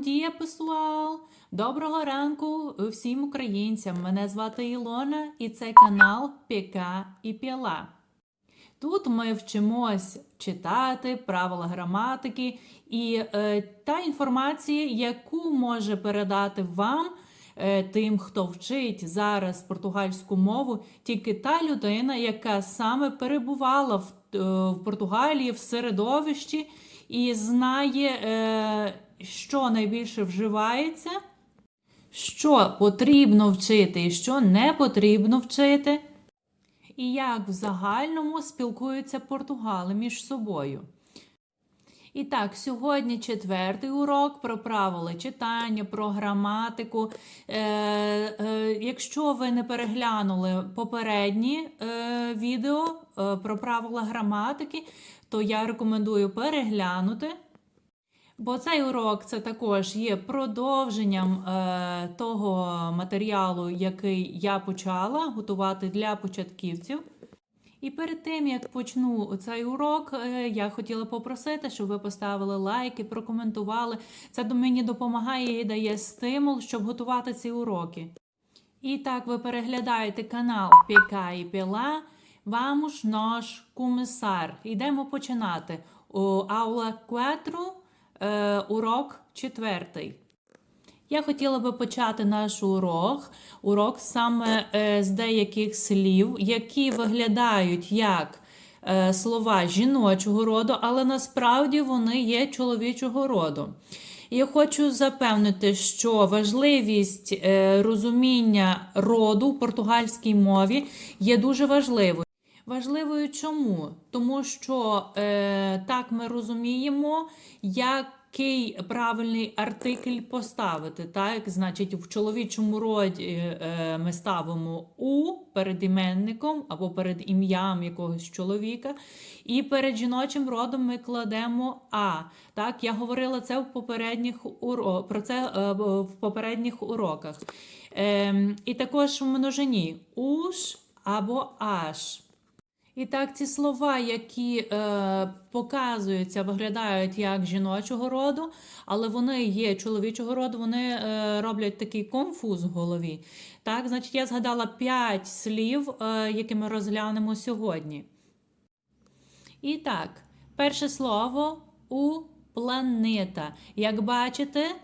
Bom dia! Доброго ранку всім українцям. Мене звати Ілона і це канал Піка і Піла. Тут ми вчимось читати правила граматики і е, та інформація, яку може передати вам е, тим, хто вчить зараз португальську мову, тільки та людина, яка саме перебувала в, е, в Португалії в середовищі і знає, е, що найбільше вживається, що потрібно вчити і що не потрібно вчити і як в загальному спілкуються португали між собою. І так, сьогодні четвертий урок про правила читання, про граматику. Е, е, якщо ви не переглянули попередні е, відео е, про правила граматики, то я рекомендую переглянути. Бо цей урок це також є продовженням е, того матеріалу, який я почала готувати для початківців. І перед тим як почну цей урок, е, я хотіла попросити, щоб ви поставили лайки, прокоментували. Це мені допомагає і дає стимул, щоб готувати ці уроки. І так ви переглядаєте канал Піка і Піла. Vamos nós começar. Йдемо починати. О, Аула 4, е, урок четвертий. Я хотіла би почати наш урок, урок саме е, з деяких слів, які виглядають як е, слова жіночого роду, але насправді вони є чоловічого роду. Я хочу запевнити, що важливість е, розуміння роду в португальській мові є дуже важливою. Важливою чому? Тому що е, так ми розуміємо, який правильний артикль поставити. Так? Значить, в чоловічому роді е, ми ставимо у перед іменником або перед ім'ям якогось чоловіка, і перед жіночим родом ми кладемо А. Так, я говорила це в попередніх уро... про це е, в попередніх уроках. Е, і також в множині уж або аж. І так, ці слова, які е, показуються, виглядають як жіночого роду, але вони є чоловічого роду, вони е, роблять такий конфуз в голові. Так, значить, я згадала п'ять слів, е, які ми розглянемо сьогодні. І так, перше слово у планета. Як бачите,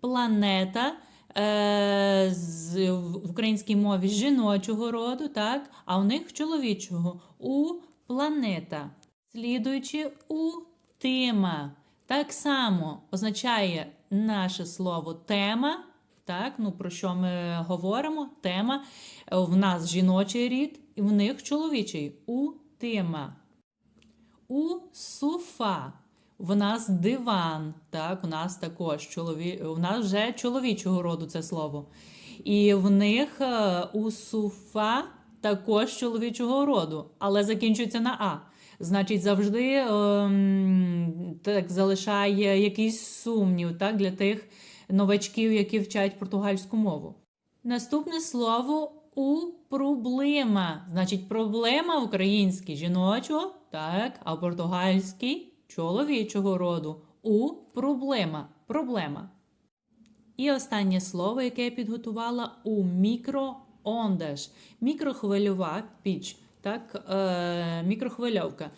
планета. Е, з- В українській мові жіночого роду, так, а у них чоловічого у планета. Слідуючи у тема. Так само означає наше слово тема. Так, ну про що ми говоримо? Тема. В нас жіночий рід, і в них чоловічий у тема. У суфа. В нас диван, так, у нас також чолові... у нас вже чоловічого роду це слово. І в них е, у суфа також чоловічого роду, але закінчується на А. Значить, завжди ем, так, залишає якийсь сумнів так, для тих новачків, які вчать португальську мову. Наступне слово у проблема. Значить, проблема в жіночого, так, а в португальській чоловічого роду. У проблема. Проблема. І останнє слово, яке я підготувала у мікроондаж. Мікрохвильова піч, так, е, мікрохвильовка.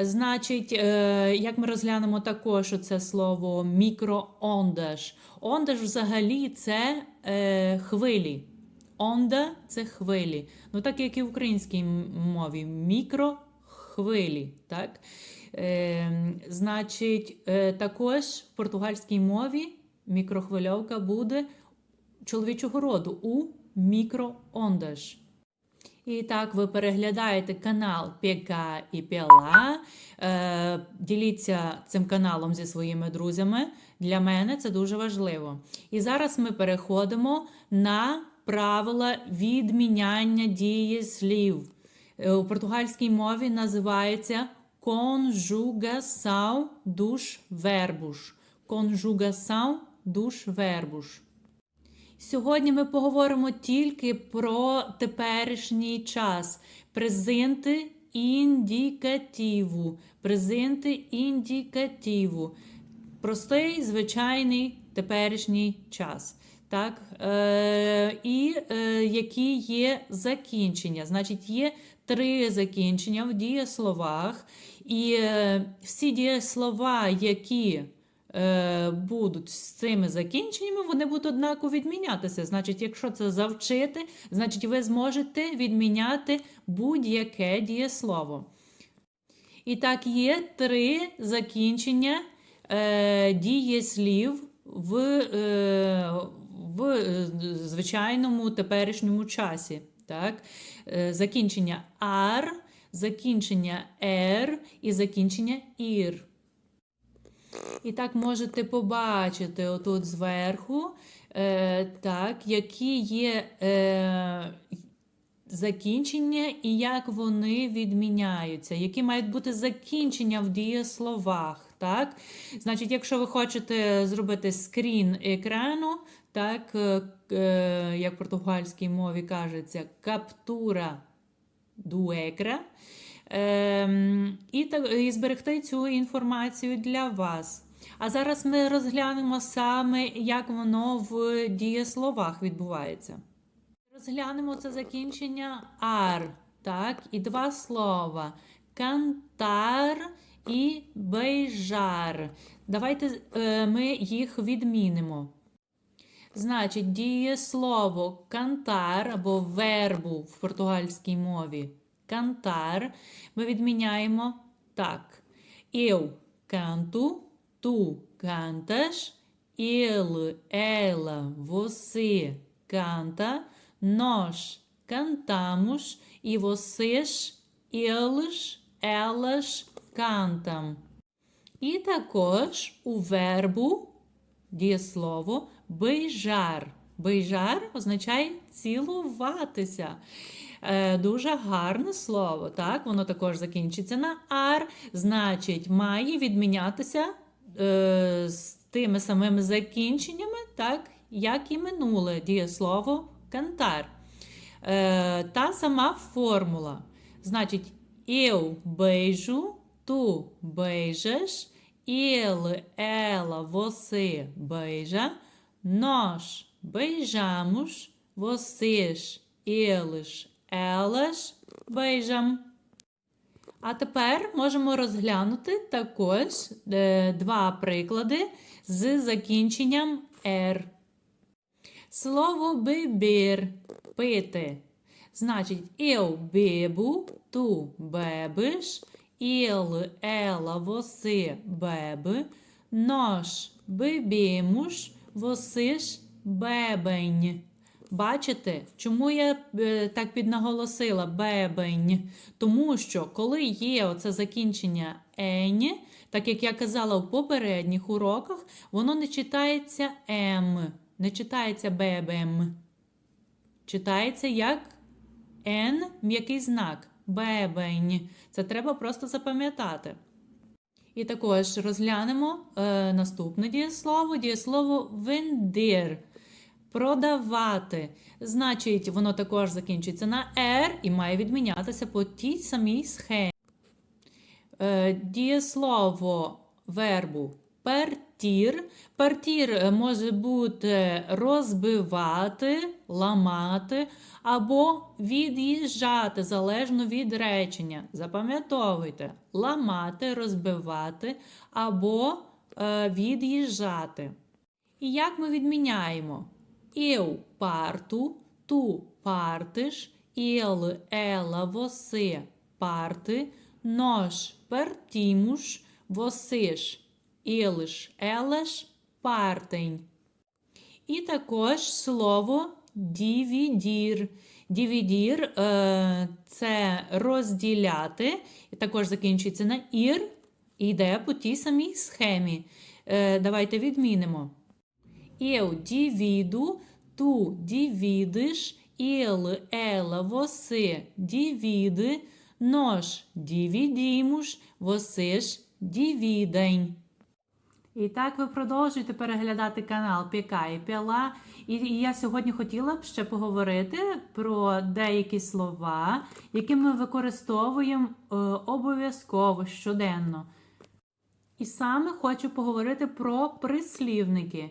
Значить, е, як ми розглянемо також це слово мікроондаж. Ондаж взагалі це е, хвилі. Онда це хвилі. Ну, так як і в українській мові. Мікрохвилі. Так? Е, значить, е, також в португальській мові мікрохвильовка буде чоловічого роду у мікроондаж. І так, ви переглядаєте канал Піка і Піла. Е, діліться цим каналом зі своїми друзями. Для мене це дуже важливо. І зараз ми переходимо на правила відміняння дії слів. Е, У португальській мові називається conjugação dos verbos. Conjugação dos verbos. Сьогодні ми поговоримо тільки про теперішній час. Презенти індикативу. Презенти індикативу. Простий, звичайний теперішній час. Так? Е, і е, які є закінчення. Значить, є три закінчення в дієсловах, і е, всі дієслова, які е, будуть з цими закінченнями, вони будуть однаково відмінятися. Значить, якщо це завчити, значить ви зможете відміняти будь-яке дієслово. І так, є три закінчення е, дієслів в, е, в е, звичайному теперішньому часі. Так? Е, закінчення ар, закінчення ер і закінчення ір. І так можете побачити отут зверху, е, так, які є е, закінчення і як вони відміняються, які мають бути закінчення в дієсловах. Так? Значить, якщо ви хочете зробити скрін екрану, так, е, е, як в португальській мові кажеться, каптура дуекра, ем, і, і зберегти цю інформацію для вас. А зараз ми розглянемо саме, як воно в дієсловах відбувається. Розглянемо це закінчення ар, так, і два слова: кантар і бейжар. Давайте е, ми їх відмінимо. Значить, дієслово кантар або вербу в португальській мові кантар ми відміняємо так. Eu canto, tu cantas, ele, ela, você canta, nós cantamos e vocês, eles, elas cantam. І також у вербу дієслово бейжар. Бейжар означає цілуватися. Е, дуже гарне слово. Так? Воно також закінчиться на ар, значить, має відмінятися е, з тими самими закінченнями, так, як і минуле дієслово кантар. Е, та сама формула. Значить, eu beijo, tu beijas, ele, ela, você beija, nós beijamos, vocês, eles, elas beijam. А тепер можемо розглянути також е, два приклади з закінченням «ер». Слово beber – пити. Значить, eu bebo, tu bebes, ele, ela, você bebe, nós bebemos, vocês bebem. Бачите, чому я е, так піднаголосила бебень? Тому що коли є оце закінчення ень, так як я казала в попередніх уроках, воно не читається ем, не читається бебем. Читається як ен м'який знак. Бебень. Це треба просто запам'ятати. І також розглянемо е, наступне дієслово дієслово вендир. Продавати. Значить, воно також закінчується на «ер» і має відмінятися по тій самій схемі. Е, дієслово вербу партір. Партір е, може бути розбивати, ламати або від'їжджати залежно від речення. Запам'ятовуйте, ламати, розбивати або е, від'їжджати. І як ми відміняємо? Eu parto, tu partes, ele, ela, você parte, nós partimos, vocês, eles, elas partem. І також слово дівідір. Дівідір е, це розділяти, і також закінчується на ір і йде по тій самій схемі. Е, давайте відмінимо. Eu divido, tu divides, ele, ela, você divide, nós dividimos, vocês dividem. І так ви продовжуєте переглядати канал Піка і Піла. І я сьогодні хотіла б ще поговорити про деякі слова, які ми використовуємо е, обов'язково щоденно. І саме хочу поговорити про прислівники.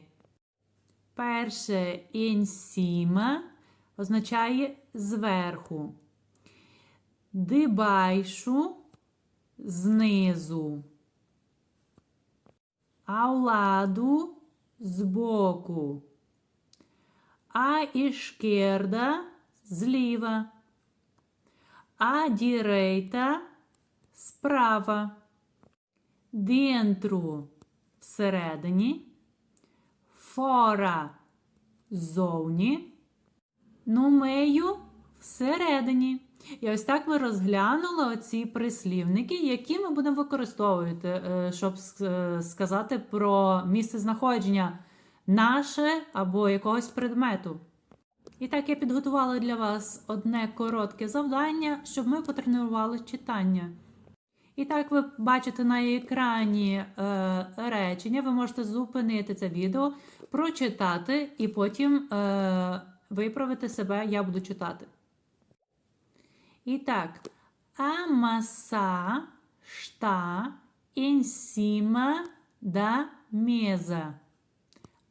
Перше cima означає зверху. Дебайшу знизу. Ao lado збоку. À esquerda зліва. À direita справа. Dentro всередині. Fora ззовні. No meio всередині. І ось так ми розглянули оці прислівники, які ми будемо використовувати, е, щоб е, сказати про місце знаходження наше або якогось предмету. І так я підготувала для вас одне коротке завдання, щоб ми потренували читання. І так ви бачите на екрані е, речення, ви можете зупинити це відео, прочитати і потім е, виправити себе. Я буду читати. І так, a maçã está em cima da mesa.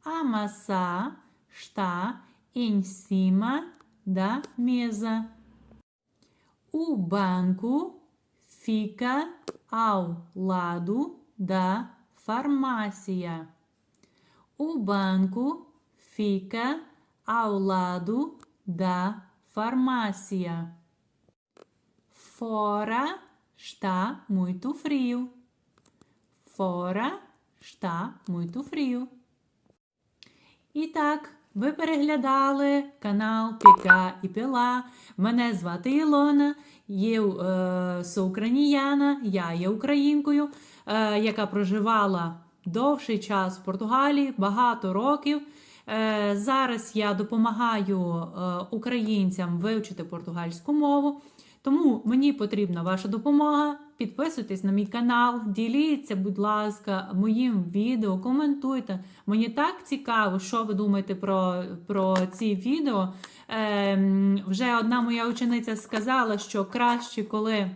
A maçã está em cima da mesa. O banco fica ao lado da farmácia. O banco fica ao lado da farmácia. Fora está muito frio. Fora está muito frio. І так, ви переглядали канал Піка і Пила. Мене звати Ілона, є е, соукраїняна, я є українкою, е, яка проживала довший час в Португалії, багато років. Е, зараз я допомагаю е, українцям вивчити португальську мову. Тому мені потрібна ваша допомога. Підписуйтесь на мій канал, діліться, будь ласка, моїм відео, коментуйте. Мені так цікаво, що ви думаєте про, про ці відео. Ем, вже одна моя учениця сказала, що краще, коли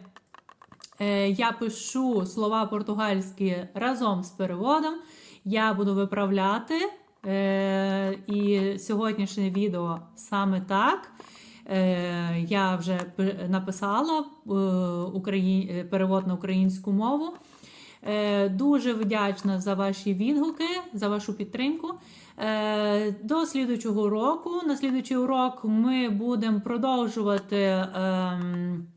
е, я пишу слова португальські разом з переводом, я буду виправляти. Е, і сьогоднішнє відео саме так. Е, я вже написала е, перевод на українську мову. Е, Дуже вдячна за ваші відгуки, за вашу підтримку. До слідучого року. На слідучий урок ми будемо продовжувати ем,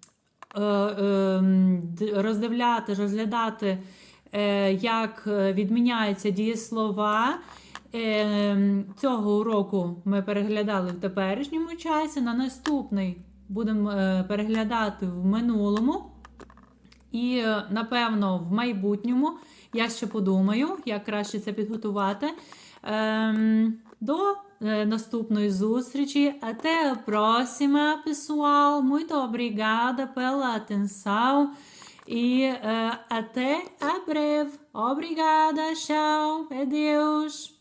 ем, роздивляти, розглядати, як відміняються дієслова. Е, Цього уроку ми переглядали в теперішньому часі. На наступний будемо е, переглядати в минулому. І, е, напевно, в майбутньому я ще подумаю, як краще це підготувати. Ем, до е, наступної зустрічі. Até a próxima, pessoal. Muito obrigada pela atenção. E até a breve. Obrigada, tchau. Adeus.